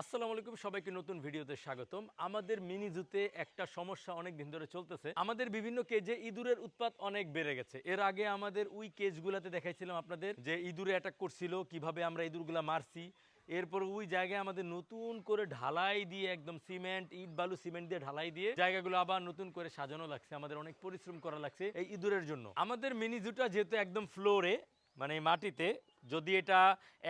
আসসালামু আলাইকুম, সবাইকে নতুন ভিডিওতে স্বাগতম। আমাদের মিনি জুতে একটা সমস্যা অনেক দিন ধরে চলতেছে। আমাদের বিভিন্ন কেজে ইঁদুরের উৎপাত অনেক বেড়ে গেছে। এর আগে আমাদের ওই কেজগুলাতে দেখাইছিলাম আপনাদের যে ইঁদুরে অ্যাটাক করছিল, কীভাবে আমরা ইঁদুরগুলা মারছি। এরপর ওই জায়গায় আমাদের নতুন করে ঢালাই দিয়ে একদম সিমেন্ট, ইট, বালু, সিমেন্ট দিয়ে ঢালাই দিয়ে জায়গাগুলো আবার নতুন করে সাজানো লাগছে। আমাদের অনেক পরিশ্রম করা লাগছে এই ইঁদুরের জন্য। আমাদের মিনি জুটা যেহেতু একদম ফ্লোরে মানে মাটিতে, যদি এটা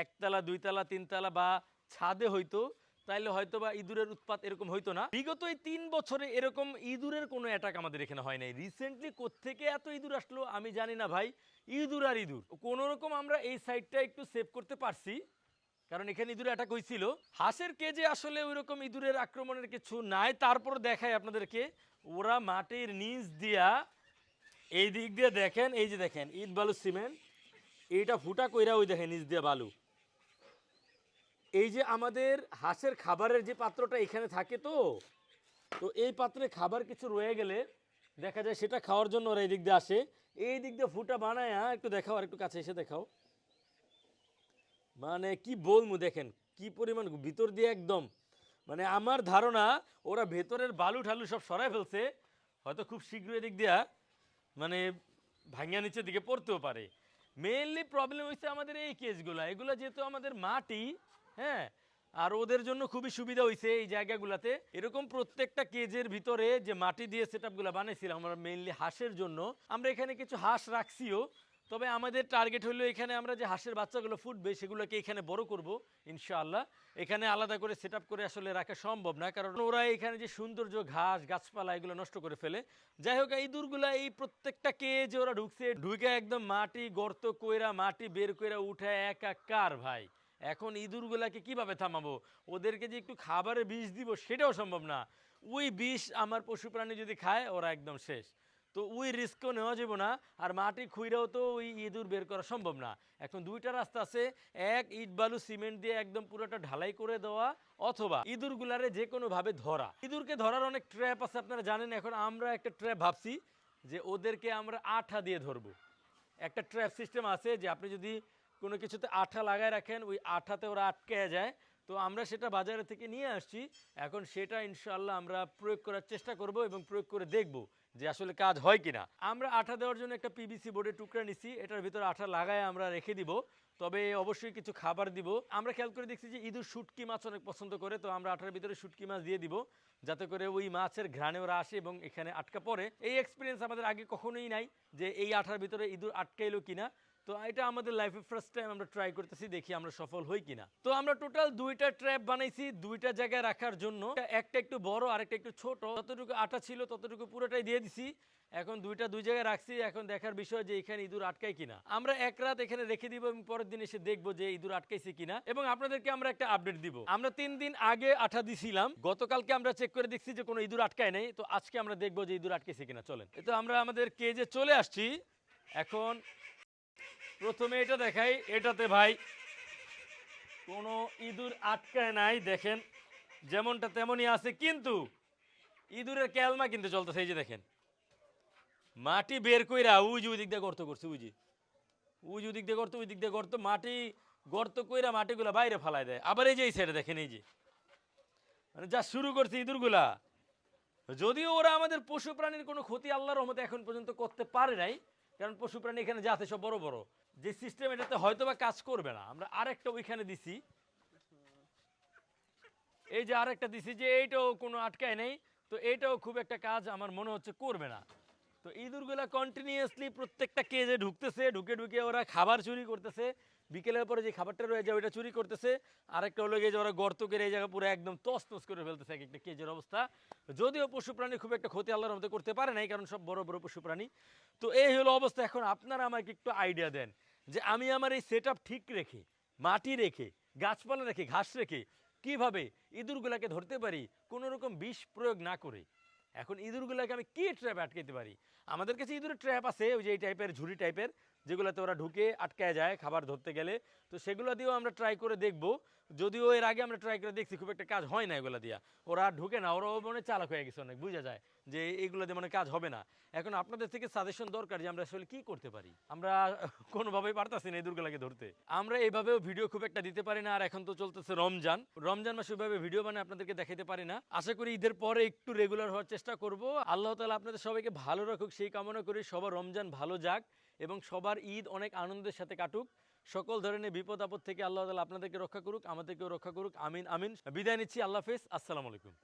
একতলা, দুইতলা, তিনতলা বা ছাদে হইতো, তাইলে হয়তো বা ইঁদুরের উৎপাত এরকম হইতো না। বিগত এই তিন বছরে এরকম ইঁদুরের কোনো অ্যাটাক আমাদের এখানে হয় নাই। রিসেন্টলি কোত্থেকে এত ইঁদুর আসলো আমি জানি না ভাই। ইঁদুর আর ইঁদুর। কোনো রকম আমরা এই সাইডটা একটু সেভ করতে পারছি, কারণ এখানে ইঁদুর অ্যাটাক হয়েছিল হাঁসের কেজে আসলে ওই রকম ইঁদুরের আক্রমণের কিছু নাই। তারপর দেখায় আপনাদেরকে। ওরা মাটির নিচ দিয়া, এই দিক দিয়ে দেখেন, এই যে দেখেন, ইট বালু সিমেন্ট, এইটা ফুটা কইরা ওই দেখেন, নিচ দিয়ে বালু। এই যে আমাদের হাঁসের খাবারের যে পাত্রটা এখানে থাকে তো তো এই পাত্রে খাবার কিছু রয়ে গেলে দেখা যায় সেটা খাওয়ার জন্য ওরা এই দিক দিয়ে আসে। এই দিক দিয়ে ফুটা বানায় একটু দেখাও আর একটু কাছে এসে দেখাও। মানে কি বলব দেখেন, কি পরিমাণ ভিতর দিয়ে একদম মানে আমার ধারণা ওরা ভেতরের বালু ঠালু সব সরাই ফেলছে, হয়তো খুব শীঘ্রই এদিক দিয়া মানে ভাঙিয়া নিচের দিকে পড়তেও পারে। মেইনলি প্রবলেম হচ্ছে আমাদের এই কেসগুলো এগুলো যেহেতু আমাদের মাটি হ্যাঁ আর ওদের জন্য খুবই সুবিধা হয়েছে এই জায়গাগুলোতে। এরকম প্রত্যেকটা কেজের ভিতরে যে মাটি দিয়ে সেট আপগুলো বানাইছিলাম, আমরা মেইনলি হাঁসের জন্য, আমরা এখানে কিছু হাঁস রাখছিও। তবে আমাদের টার্গেট হলো এখানে আমরা যে হাঁসের বাচ্চাগুলো ফুটবে, সেগুলোকে এখানে বড় করব, ইনশাআল্লাহ। এখানে আলাদা করে সেট করে আসলে রাখা সম্ভব না, কারণ ওরা এখানে যে সৌন্দর্য, ঘাস, গাছপালা, এগুলো নষ্ট করে ফেলে। যাই হোক, এই ইঁদুরগুলা এই প্রত্যেকটা কেজে ওরা ঢুকছে, ঢুকে একদম মাটি গর্ত কইরা, মাটি বের কইরা উঠে একাকার, ভাই। এখন ইঁদুরগুলাকে কীভাবে থামাবো? ওদেরকে যে একটু খাবারে বিষ দিব, সেটাও সম্ভব না। ওই বিষ আমার পশু প্রাণী যদি খায়, ওরা একদম শেষ। তো ওই রিস্কও নেওয়া যাবে না, আর মাটি খুঁড়েও তো ওই ইঁদুর বের করা সম্ভব না। এখন দুইটা রাস্তা আছে, এক ইট, বালু, সিমেন্ট দিয়ে একদম পুরোটা ঢালাই করে দেওয়া, অথবা ইঁদুরগুলারে যে কোনোভাবে ধরা। ইঁদুরকে ধরার অনেক ট্র্যাপ আছে, আপনারা জানেন, এখন আমরা একটা ট্র্যাপ ভাবছি যে ওদেরকে আমরা আঠা দিয়ে ধরবো। একটা ট্র্যাপ সিস্টেম আছে যে আপনি যদি কোনো কিছুতে আঠা লাগায় রাখেন, ওই আঠাতে ওরা আটকে যায়। তো আমরা সেটা বাজারে থেকে নিয়ে আসছি। এখন সেটা ইনশাল্লাহ আমরা প্রয়োগ করার চেষ্টা করব এবং প্রয়োগ করে দেখব যে আসলে কাজ হয় কিনা। আমরা আঠা দেওয়ার জন্য একটা পিভিসি বোর্ডের টুকরা নিছি, এটার ভিতরে আঠা লাগায় আমরা রেখে দিব। তবে অবশ্যই কিছু খাবার দিব। আমরা খেয়াল করে দেখছি যে ইঁদুর শুটকি মাছ অনেক পছন্দ করে, তো আমরা আঠার ভিতরে শুটকি মাছ দিয়ে দিব, যাতে করে ওই মাছের ঘ্রাণে ওরা আসে এবং এখানে আটকা পড়ে। এই এক্সপিরিয়েন্স আমাদের আগে কখনোই নাই যে এই আঠার ভিতরে ইঁদুর আটকাইলো কিনা। তো এটা আমাদের লাইফে ফার্স্ট টাইম আমরা ট্রাই করতেছি, দেখি আমরা সফল হই কিনা। তো আমরা টোটাল দুইটা ট্র্যাপ বানাইছি দুইটা জায়গায় রাখার জন্য। একটা একটু বড়, আরেকটা একটু ছোট। যতটুকু আটা ছিল ততটুকু পুরোটাই দিয়ে দিছি। এখন দুইটা দুই জায়গায় রাখছি, এখন দেখার বিষয় যে এখানে ইঁদুর আটকায় কিনা। আমরা এক রাত এখানে রেখে দিব এবং পরের দিন এসে দেখব যে ইঁদুর আটকাইছে কিনা। এবং আপনাদেরকে আমরা একটা আপডেট দিব। আমরা তিন দিন আগে আঠা দিছিলাম। গতকালকে আমরা চেক করে দেখছি যে কোনো ইঁদুর আটকায় নেই। তো আজকে আমরা দেখব যে ইঁদুর আটকাইছে কিনা। চলেন। তো আমরা আমাদের কেজে চলে আসছি। এখন প্রথমে এটা দেখাই, এটাতে ভাই কোনো ইঁদুর আটকায় নাই, দেখেন। যেমনটা তেমনই আছে, কিন্তু ইঁদুরের ক্যালমা কিন্তু চলতেছে এই যে দেখেন। মাটি বের কইরা যে ওই দিক দিয়ে গর্ত করছে যে। উই ওই দিক দিয়ে গর্ত, ওই দিক দিয়ে গর্ত, মাটি গর্ত কইরা মাটিগুলা বাইরে ফালাই দেয়। আবার এই যে, এই সাইডে দেখেন, এই যে। মানে যা শুরু করছে ইঁদুরগুলা, যদিও ওরা আমাদের পশু প্রাণীর কোনো ক্ষতি আল্লাহর রহমতে এখন পর্যন্ত করতে পারে নাই কারণ পশু প্রাণী এখানে যা আছে সব বড় বড়। যে সিস্টেম এটাতে হয়তো বা কাজ করবে না। আমরা আরেকটা ওইখানে দিছি। এই যে আরেকটা দিছি যে এইটাও কোনো আটকায় নেই। তো এইটাও খুব একটা কাজ আমার মনে হচ্ছে করবে না। তো ইঁদুরগুলা কন্টিনিউয়াসলি প্রত্যেকটা কেজে ঢুকতেছে। ঢুকে ঢুকে ওরা খাবার চুরি করতেছে। বিকেলের পরে যে খাবারটা রয়ে যায়, ওইটা চুরি করতেছে। আরেকটা হলো গিয়ে যে ওরা গর্ত করে এই জায়গা পুরো একদম তস তস করে ফেলতেছে এক একটা কেজের অবস্থা। যদিও পশু প্রাণী খুব একটা ক্ষতি আল্লাহর মধ্যে করতে পারে নাই, কারণ সব বড় বড় পশু প্রাণী। তো এই হলো অবস্থা। এখন আপনারা আমাকে একটু আইডিয়া দেন যে আমি আমার এই সেট ঠিক রেখে, মাটি রেখে, গাছপালা রেখে, ঘাস রেখে কীভাবে ইঁদুরগুলাকে ধরতে পারি কোনো রকম বিষ প্রয়োগ না করে, এখন ইঁদুরগুলোকে আমি কি ট্র্যাপ আটকাতে পারি? আমাদের কাছে ইঁদুরের ট্র্যাপ আছে, ওই যে এই টাইপের ঝুড়ি টাইপের যেগুলোতে ওরা ঢুকে আটকায় যায়, খাবার ধরতে গেলে। তো সেগুলো দিয়েও আমরা ট্রাই করে দেখব। যদিও এর আগে আমরা ট্রাই করে দেখছি, খুব একটা কাজ হয় না এগুলা দিয়া। ওরা ঢুকে না, ওরাও মানে চালাক হয়ে গেছে অনেক, বোঝা যায় যে এগুলো দিয়ে মানে কাজ হবে না। এখন আপনাদের থেকে সাজেশন দরকার যে আমরা আসলে কি করতে পারি? আমরা কোনোভাবেই পারতাছি না এই দুর্গলাকে ধরতে। আমরা এইভাবেও ভিডিও খুব একটা দিতে পারি না, আর এখন তো চলতেছে রমজান। রমজান মাসে ওইভাবে ভিডিও বানিয়ে আপনাদেরকে দেখাতে পারি না। আশা করি ঈদের পরে একটু রেগুলার হওয়ার চেষ্টা করব। আল্লাহ তালা আপনাদের সবাইকে ভালো রাখুক সেই কামনা করি সবার রমজান ভালো যাক এবং সবার ঈদ অনেক আনন্দের সাথে কাটুক। সকল ধরনের বিপদ আপদ থেকে আল্লাহ তালা আপনাদেরকে রক্ষা করুক, আমাদেরকেও রক্ষা করুক। আমিন আমিন। বিদায় নিচ্ছি, আল্লাহ হাফেজ। আসসালামু আলাইকুম।